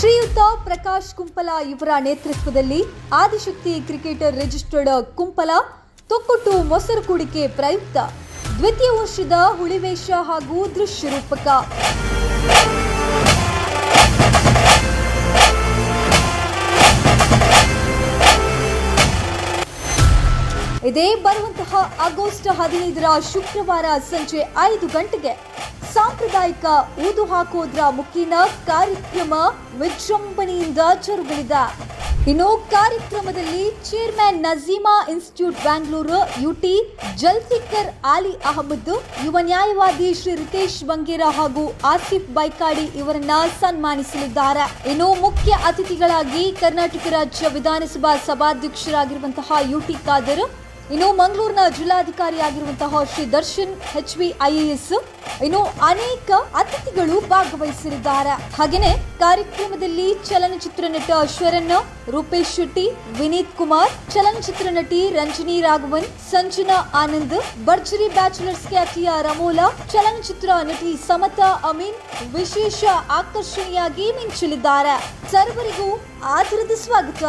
ಶ್ರೀಯುತ ಪ್ರಕಾಶ್ ಕುಂಪಲ ಇವರ ನೇತೃತ್ವದಲ್ಲಿ ಆದಿಶಕ್ತಿ ಕ್ರಿಕೆಟರ್ ರಿಜಿಸ್ಟರ್ಡ್ ಕುಂಪಲ ತೊಕ್ಕೊಟ್ಟು ಮೊಸರು ಕುಡಿಕೆ ಪ್ರಯುಕ್ತ ದ್ವಿತೀಯ ವರ್ಷದ ಹುಳಿವೇಷ ಹಾಗೂ ದೃಶ್ಯ ರೂಪಕ. ಇದೇ ಬರುವಂತಹ ಆಗಸ್ಟ್ ಹದಿನೈದರ ಶುಕ್ರವಾರ ಸಂಜೆ ಐದು ಗಂಟೆಗೆ ಸಾಂಪ್ರದಾಯಿಕ ಊದು ಹಾಕೋದ್ರ ಮುಖೇನ ಕಾರ್ಯಕ್ರಮ ವಿಜೃಂಭಣೆಯಿಂದ ಜರುಗಲಿದೆ. ಇನ್ನು ಕಾರ್ಯಕ್ರಮದಲ್ಲಿ chairman Najima institute Bangalore, UT Zulfikar Ali Ahmad, ಯುವ ನ್ಯಾಯವಾದಿ ಶ್ರೀ ರಿತೇಶ್ ಬಂಗೇರ ಹಾಗೂ ಆಸಿಫ್ ಬೈಕಾಡಿ ಇವರನ್ನ ಸನ್ಮಾನಿಸಲಿದ್ದಾರೆ. ಇನ್ನು ಮುಖ್ಯ ಅತಿಥಿಗಳಾಗಿ ಕರ್ನಾಟಕ ರಾಜ್ಯ ವಿಧಾನಸಭಾ ಸಭಾಧ್ಯಕ್ಷರಾಗಿರುವಂತಹ ಯುಟಿ ಖಾದರ್ ಇನ್ನು ಮಂಗಳೂರಿನ ಜಿಲ್ಲಾಧಿಕಾರಿಯಾಗಿರುವಂತಹ Shri Darshan H V IAS ಇನ್ನು ಅನೇಕ ಅತಿಥಿಗಳು ಭಾಗವಹಿಸಲಿದ್ದಾರೆ ಹಾಗೇನೆ ಕಾರ್ಯಕ್ರಮದಲ್ಲಿ ಚಲನಚಿತ್ರ ನಟ ಶರಣ್ ರೂಪೇಶ್ ಶೆಟ್ಟಿ, ವಿನೀತ್ ಕುಮಾರ್, ಚಲನಚಿತ್ರ ನಟಿ ರಂಜನಿ ರಾಘವನ್, ಸಂಜನಾ ಆನಂದ್, ಭರ್ಜರಿ ಬ್ಯಾಚುಲರ್ಸ್ ಖ್ಯಾತಿಯ ರಮೋಲಾ, ಚಲನಚಿತ್ರ ನಟಿ ಸಮತಾ ಅಮೀನ್ ವಿಶೇಷ ಆಕರ್ಷಣೆಯಾಗಿ ಮಿಂಚಲಿದ್ದಾರೆ. ಸರ್ವರಿಗೂ ಆದರದ ಸ್ವಾಗತ.